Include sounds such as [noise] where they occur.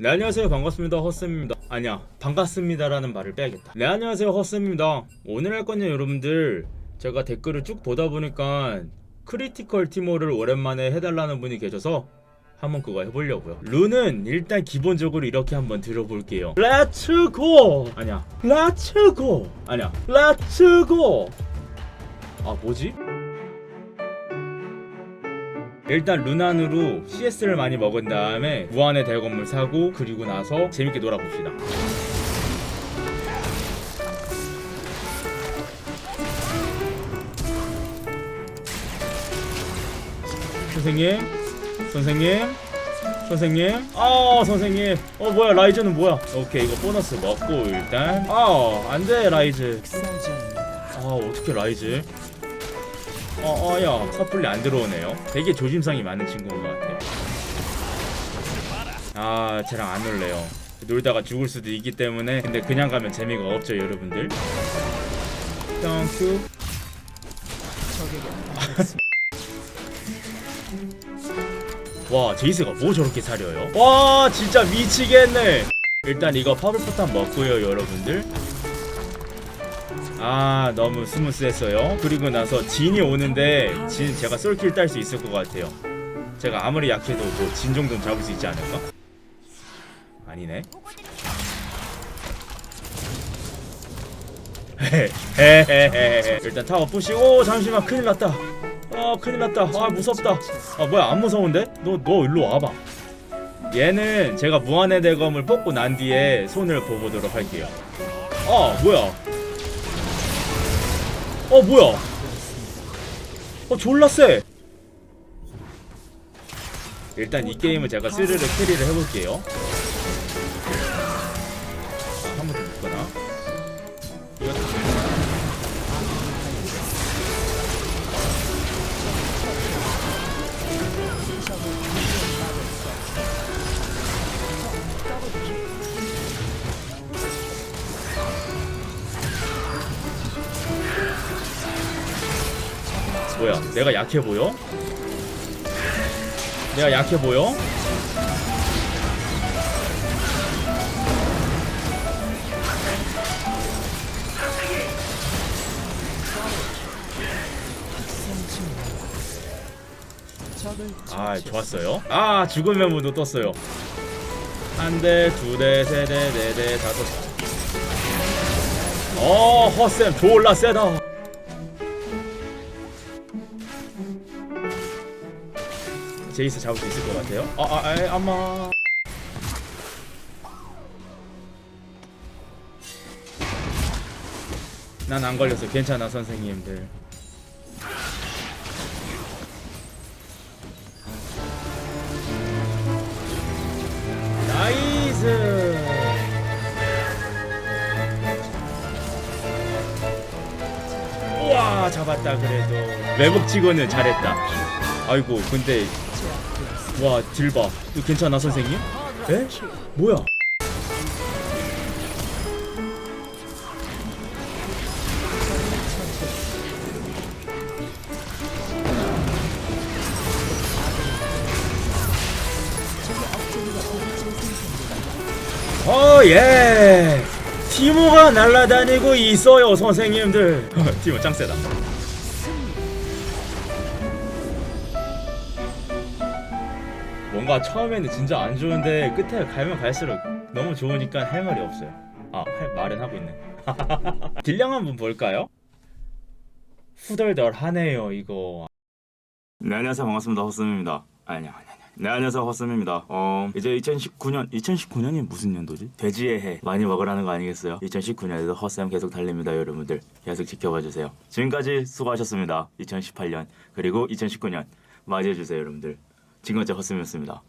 네 안녕하세요. 반갑습니다. 허쌤입니다. 아니야 반갑습니다라는 말을 빼야겠다. 네 안녕하세요. 허쌤입니다. 오늘 할 건요 여러분들. 제가 댓글을 쭉 보다 보니까 크리티컬 티모를 오랜만에 해달라는 분이 계셔서 한번 그거 해보려고요. 룬은 일단 기본적으로 이렇게 한번 들어볼게요. 고 아니야. 고 아니야. 렛츠 고아 뭐지? 일단 루난으로 CS를 많이 먹은 다음에 무한의 대건물 사고 그리고 나서 재밌게 놀아봅시다. 선생님, 선생님, 선생님, 아 선생님, 어 뭐야 라이즈는 뭐야? 오케이 이거 보너스 먹고 일단 아 안돼 라이즈. 아 어떻게 라이즈? 어, 어, 야, 섣불리 안 들어오네요. 되게 조심성이 많은 친구인 것 같아요. 아, 쟤랑 안 놀래요. 놀다가 죽을 수도 있기 때문에 근데 그냥 가면 재미가 없죠, 여러분들. 땡큐. [laughs] 와, 제이스가 뭐 저렇게 사려요? 와, 진짜 미치겠네. 일단 이거 파블포탄 먹고요, 여러분들. 아 너무 스무스했어요. 그리고 나서 진이 오는데 진 제가 솔킬 딸 수 있을 것 같아요. 제가 아무리 약해도 뭐 진 정도는 잡을 수 있지 않을까? 아니네. 일단 타워 부시고 잠시만 큰일 났다. 아 큰일 났다. 아 무섭다. 아 뭐야 안 무서운데? 너너 일로 와봐. 얘는 제가 무한의 대검을 뽑고 난 뒤에 손을 보보도록 할게요. 아 뭐야 어 뭐야? 어 졸라 세. 일단 이 게임은 제가 스르르 캐리를 해볼게요. 뭐야? 내가 약해 보여? 내가 약해 보여? 아 좋았어요. 아 죽음의 무도 떴어요. 한 대, 두 대, 세 대, 네 대, 다섯. 어 허쌤 졸라 세다. 제이스 잡을 수 있을 것 같아요. 아, 아, 아, 아마. 난 안 걸려서 괜찮아 선생님들. 나이스. 우와 잡았다 그래도 외복 직원은 잘했다. 아이고 근데 와 딜봐 이거 괜찮아 선생님? 에? 뭐야? 어 예 티모가 날아다니고 있어요 선생님들 [laughs] 티모 짱 세다 뭔가 처음에는 진짜 안 좋은데 끝에 가면 갈수록 너무 좋으니까 할 말이 없어요. 아, 할 말은 하고 있네. [laughs] 딜량 한번 볼까요? 후덜덜 하네요, 이거. 네, 안녕하세요. 반갑습니다. 허스입니다. 아니야, 아니야. 아니야. 네, 안녕하세요. 허스입니다. 어, 이제 2019년, 2019년이 무슨 년도지? 돼지의 해. 많이 먹으라는 거 아니겠어요? 2019년에도 허쌤 계속 달립니다, 여러분들. 계속 지켜봐 주세요. 지금까지 수고하셨습니다. 2018년, 그리고 2019년. 맞이해 주세요, 여러분들. 지금까지 허쌤이었습니다.